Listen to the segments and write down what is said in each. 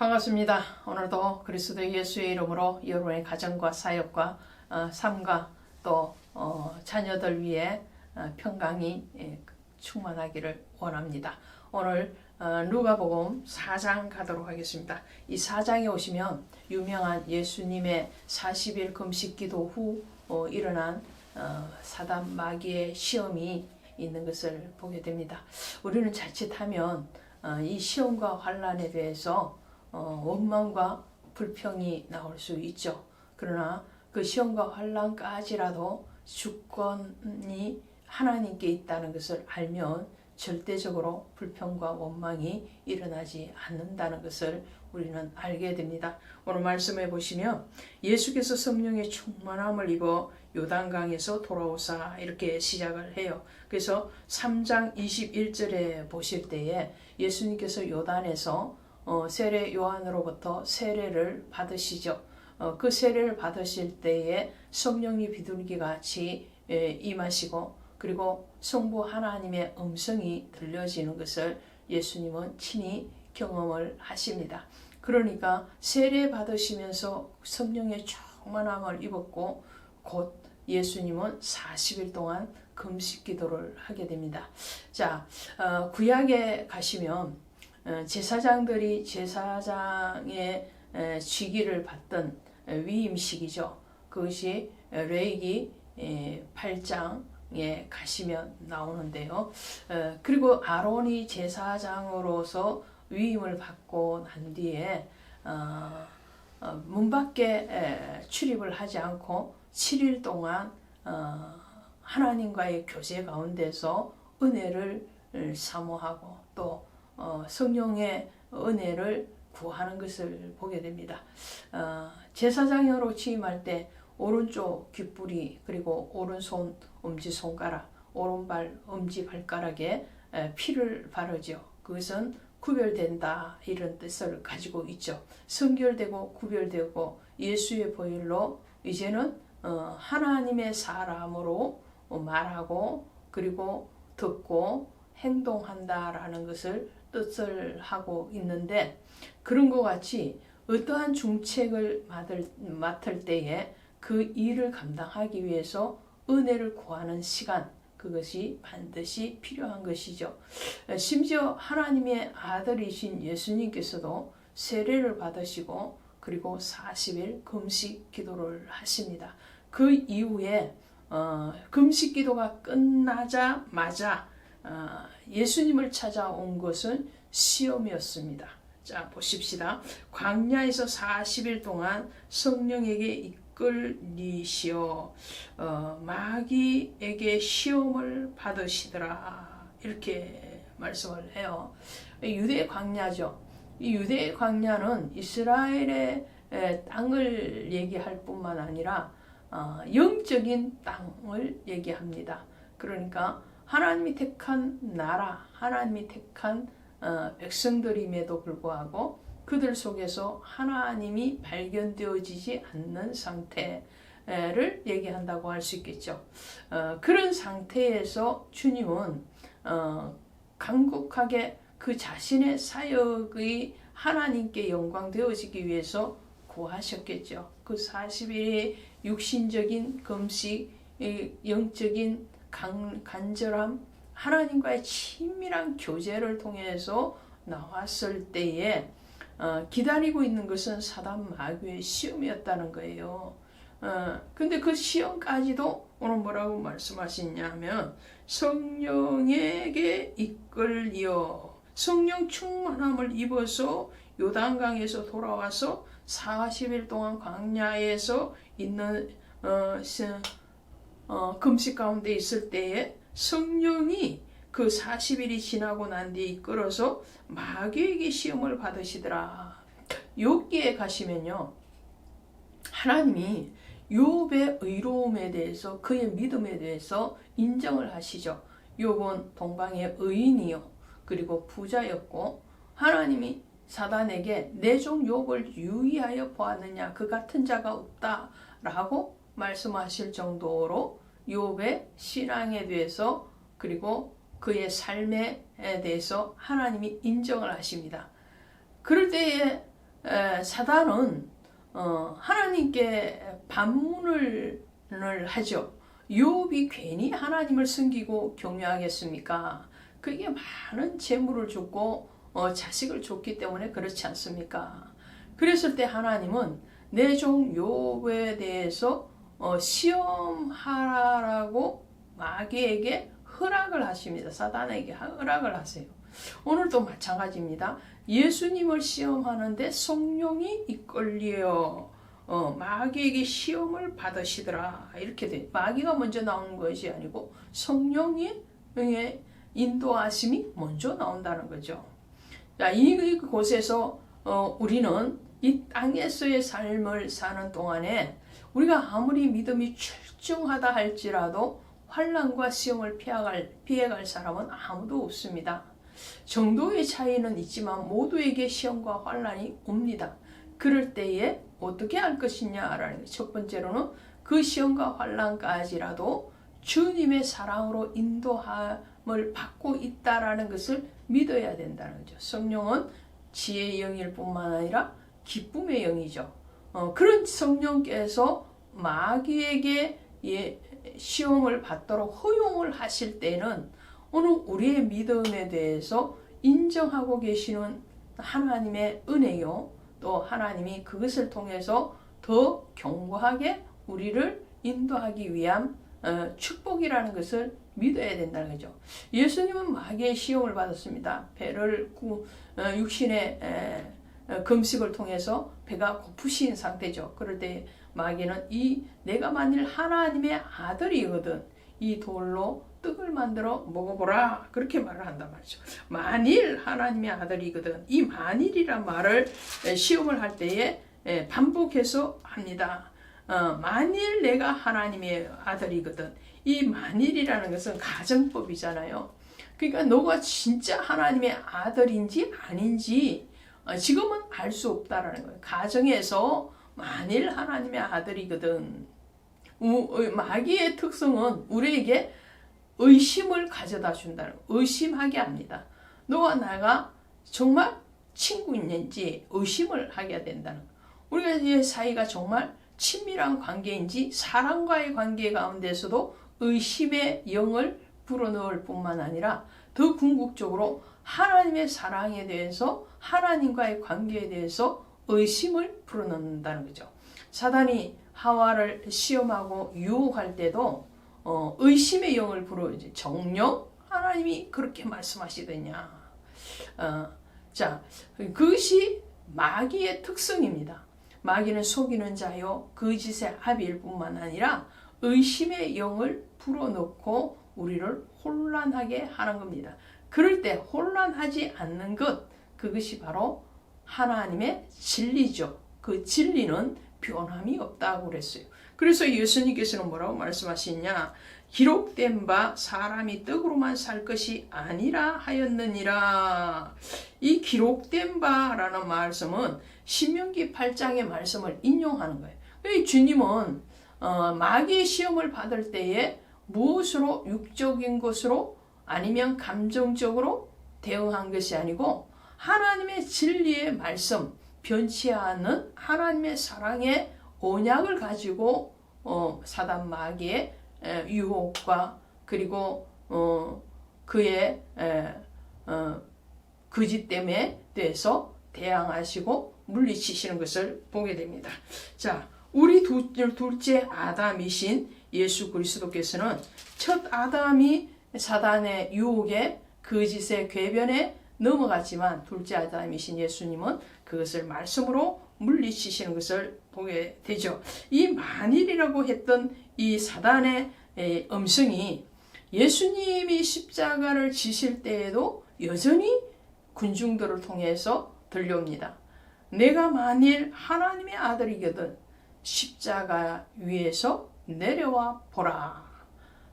반갑습니다. 오늘도 그리스도 예수의 이름으로 여러분의 가정과 사역과 어, 삶과 또 어, 자녀들 위해 어, 평강이 예, 충만하기를 원합니다. 오늘 어, 누가복음 4장 가도록 하겠습니다. 이 4장에 오시면 유명한 예수님의 40일 금식 기도 후 어, 일어난 어, 사단 마귀의 시험이 있는 것을 보게 됩니다. 우리는 자칫하면 어, 이 시험과 환란에 대해서 어, 원망과 불평이 나올 수 있죠. 그러나 그 시험과 환란까지라도 주권이 하나님께 있다는 것을 알면 절대적으로 불평과 원망이 일어나지 않는다는 것을 우리는 알게 됩니다. 오늘 말씀해 보시면 예수께서 성령의 충만함을 입어 요단강에서 돌아오사 이렇게 시작을 해요. 그래서 3장 21절에 보실 때에 예수님께서 요단에서 어, 세례 요한으로부터 세례를 받으시죠. 어, 그 세례를 받으실 때에 성령이 비둘기 같이 에, 임하시고 그리고 성부 하나님의 음성이 들려지는 것을 예수님은 친히 경험을 하십니다. 그러니까 세례 받으시면서 성령의 충만함을 입었고 곧 예수님은 40일 동안 금식 기도를 하게 됩니다. 자, 어, 구약에 가시면 어, 제사장들이 제사장의 에, 직위를 받던 에, 위임식이죠. 그것이 레이기 8장에 가시면 나오는데요. 어, 그리고 아론이 제사장으로서 위임을 받고 난 뒤에 어, 어, 문 밖에 에, 출입을 하지 않고 7일 동안 어, 하나님과의 교제 가운데서 은혜를 사모하고 또 어, 성령의 은혜를 구하는 것을 보게 됩니다. 어, 제사장으로 취임할 때 오른쪽 귓불이 그리고 오른손 엄지 손가락, 오른발 엄지 발가락에 에, 피를 바르죠. 그것은 구별된다 이런 뜻을 가지고 있죠. 성결되고 구별되고 예수의 보혈로 이제는 어, 하나님의 사람으로 말하고 그리고 듣고 행동한다라는 것을 뜻을 하고 있는데 그런 것 같이 어떠한 중책을 맡을, 맡을 때에 그 일을 감당하기 위해서 은혜를 구하는 시간 그것이 반드시 필요한 것이죠. 심지어 하나님의 아들이신 예수님께서도 세례를 받으시고 그리고 40일 금식 기도를 하십니다. 그 이후에 어, 금식 기도가 끝나자마자 어, 예수님을 찾아온 것은 시험이었습니다. 자 보십시다. 광야에서 40일 동안 성령에게 이끌리시어 어, 마귀에게 시험을 받으시더라 이렇게 말씀을 해요. 유대 광야죠. 이 유대 광야는 이스라엘의 땅을 얘기할 뿐만 아니라 어, 영적인 땅을 얘기합니다. 그러니까 하나님이 택한 나라, 하나님이 택한 어, 백성들임에도 불구하고 그들 속에서 하나님이 발견되어지지 않는 상태를 얘기한다고 할 수 있겠죠. 어, 그런 상태에서 주님은 어, 강국하게 그 자신의 사역의 하나님께 영광 되어지기 위해서 구하셨겠죠. 그 40일의 육신적인 금식, 영적인 간, 간절함, 하나님과의 친밀한 교제를 통해서 나왔을 때에 어, 기다리고 있는 것은 사단 마귀의 시험이었다는 거예요. 어, 근데 그 시험까지도 오늘 뭐라고 말씀하시냐면 성령에게 이끌려 성령 충만함을 입어서 요단강에서 돌아와서 40일 동안 광야에서 있는 어, 어, 금식 가운데 있을 때에 성령이 그 40일이 지나고 난 뒤에 이끌어서 마귀에게 시험을 받으시더라. 여기에 가시면요. 하나님이 욥의 의로움에 대해서 그의 믿음에 대해서 인정을 하시죠. 욥은 동방의 의인이요. 그리고 부자였고 하나님이 사단에게 내 종 욥을 유의하여 보았느냐 그 같은 자가 없다라고 말씀하실 정도로 욥의 신앙에 대해서 그리고 그의 삶에 대해서 하나님이 인정을 하십니다. 그럴 때에 에, 사단은 어, 하나님께 반문을 하죠. 욥이 괜히 하나님을 숨기고 경외하겠습니까? 그게 많은 재물을 줬고 어, 자식을 줬기 때문에 그렇지 않습니까? 그랬을 때 하나님은 내 종 욥에 대해서 어, 시험하라고 마귀에게 허락을 하십니다. 사단에게 허락을 하세요. 오늘도 마찬가지입니다. 예수님을 시험하는데 성령이 이끌려 어, 마귀에게 시험을 받으시더라 이렇게 돼. 마귀가 먼저 나오는 것이 아니고 성령의 인도하심이 먼저 나온다는 거죠. 자, 이 곳에서 어, 우리는 이 땅에서의 삶을 사는 동안에 우리가 아무리 믿음이 출중하다 할지라도 환란과 시험을 피해갈, 피해갈 사람은 아무도 없습니다. 정도의 차이는 있지만 모두에게 시험과 환란이 옵니다. 그럴 때에 어떻게 할 것이냐라는 첫 번째로는 그 시험과 환란까지라도 주님의 사랑으로 인도함을 받고 있다라는 것을 믿어야 된다는 거죠. 성령은 지혜의 영일 뿐만 아니라 기쁨의 영이죠. 어, 그런 성령께서 마귀에게 예, 시험을 받도록 허용을 하실 때는 오늘 우리의 믿음에 대해서 인정하고 계시는 하나님의 은혜요. 또 하나님이 그것을 통해서 더 견고하게 우리를 인도하기 위한 어, 축복이라는 것을 믿어야 된다는 거죠. 예수님은 마귀의 시험을 받았습니다. 배를 구, 어, 육신의 금식을 통해서 배가 고프신 상태죠. 그럴 때 마귀는 이 내가 만일 하나님의 아들이거든 이 돌로 떡을 만들어 먹어보라 그렇게 말을 한단 말이죠. 만일 하나님의 아들이거든 이 만일이란 말을 시험을 할 때에 반복해서 합니다. 어, 만일 내가 하나님의 아들이거든 이 만일이라는 것은 가정법이잖아요. 그러니까 너가 진짜 하나님의 아들인지 아닌지 어, 지금은 알 수 없다라는 거예요. 가정에서 만일 하나님의 아들이거든 어, 마귀의 특성은 우리에게 의심을 가져다 준다는 의심하게 합니다. 너와 나가 정말 친구인지 의심을 하게 된다는 우리가 사이가 정말 친밀한 관계인지 사랑과의 관계 가운데서도 의심의 영을 불어넣을 뿐만 아니라 더 궁극적으로 하나님의 사랑에 대해서 하나님과의 관계에 대해서 의심을 불어넣는다는 거죠. 사단이 하와를 시험하고 유혹할 때도 어, 의심의 영을 불어오지 정령 하나님이 그렇게 말씀하시더냐. 어, 자, 그것이 마귀의 특성입니다. 마귀는 속이는 자요 거짓의 합일 뿐만 아니라 의심의 영을 불어넣고 우리를 혼란하게 하는 겁니다. 그럴 때 혼란하지 않는 것 그것이 바로 하나님의 진리죠. 그 진리는 변함이 없다고 그랬어요. 그래서 예수님께서는 뭐라고 말씀하시냐? 기록된 바 사람이 떡으로만 살 것이 아니라 하였느니라. 이 기록된 바라는 말씀은 신명기 8장의 말씀을 인용하는 거예요. 주님은 어, 마귀의 시험을 받을 때에 무엇으로 육적인 것으로 아니면 감정적으로 대응한 것이 아니고 하나님의 진리의 말씀, 변치 않는 하나님의 사랑의 언약을 가지고 어, 사단 마귀의 에, 유혹과 그리고 어, 그의 에, 어, 때문에 대해서 대항하시고 물리치시는 것을 보게 됩니다. 자, 우리 두, 둘째 아담이신 예수 그리스도께서는 첫 아담이 사단의 유혹에 거짓의 궤변에 넘어갔지만 둘째 아담이신 예수님은 그것을 말씀으로 물리치시는 것을 보게 되죠. 이 만일이라고 했던 이 사단의 음성이 예수님이 십자가를 지실 때에도 여전히 군중들을 통해서 들려옵니다. 내가 만일 하나님의 아들이거든 십자가 위에서 내려와 보라.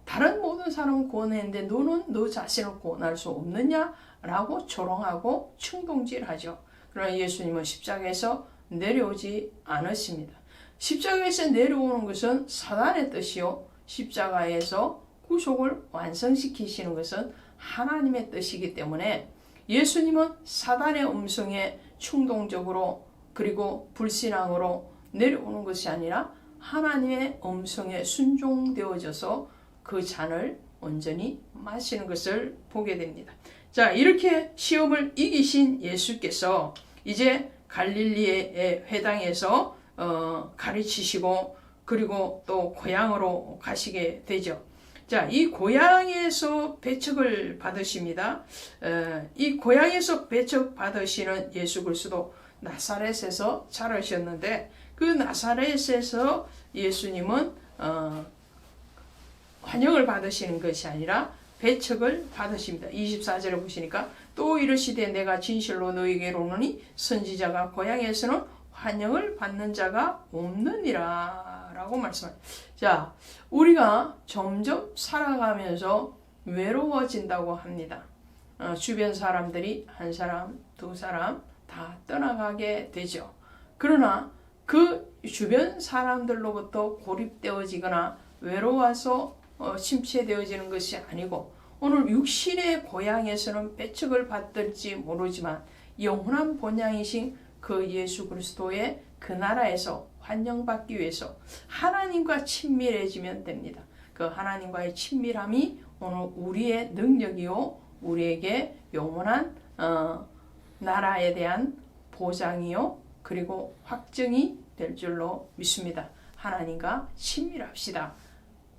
다른 모든 사람은 구원했는데 너는 너 자신을 구원할 수 없느냐? 라고 조롱하고 충동질하죠. 그러나 예수님은 십자가에서 내려오지 않으십니다. 십자가에서 내려오는 것은 사단의 뜻이요. 십자가에서 구속을 완성시키시는 것은 하나님의 뜻이기 때문에 예수님은 사단의 음성에 충동적으로 그리고 불신앙으로 내려오는 것이 아니라 하나님의 음성에 순종되어져서 그 잔을 온전히 마시는 것을 보게 됩니다. 자, 이렇게 시험을 이기신 예수께서 이제 갈릴리의 회당에서 어, 가르치시고 그리고 또 고향으로 가시게 되죠. 자, 이 고향에서 배척을 받으십니다. 에, 이 고향에서 배척 받으시는 예수 그리스도 나사렛에서 자라셨는데 그 나사렛에서 예수님은 어, 환영을 받으시는 것이 아니라 배척을 받으십니다. 24절에 보시니까 또 이르시되 내가 진실로 너희에게로 오노니 선지자가 고향에서는 환영을 받는 자가 없느니라 라고 말씀합니다. 자, 우리가 점점 살아가면서 외로워진다고 합니다. 어, 주변 사람들이 한 사람, 두 사람 다 떠나가게 되죠. 그러나 그 주변 사람들로부터 고립되어지거나 외로워서 어, 침체되어지는 것이 아니고 오늘 육신의 고향에서는 배척을 받을지 모르지만 영원한 본향이신 그 예수 그리스도의 그 나라에서 환영받기 위해서 하나님과 친밀해지면 됩니다. 그 하나님과의 친밀함이 오늘 우리의 능력이요 우리에게 영원한 어, 나라에 대한 보장이요 그리고 확증이 될 줄로 믿습니다. 하나님과 친밀합시다.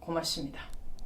고맙습니다.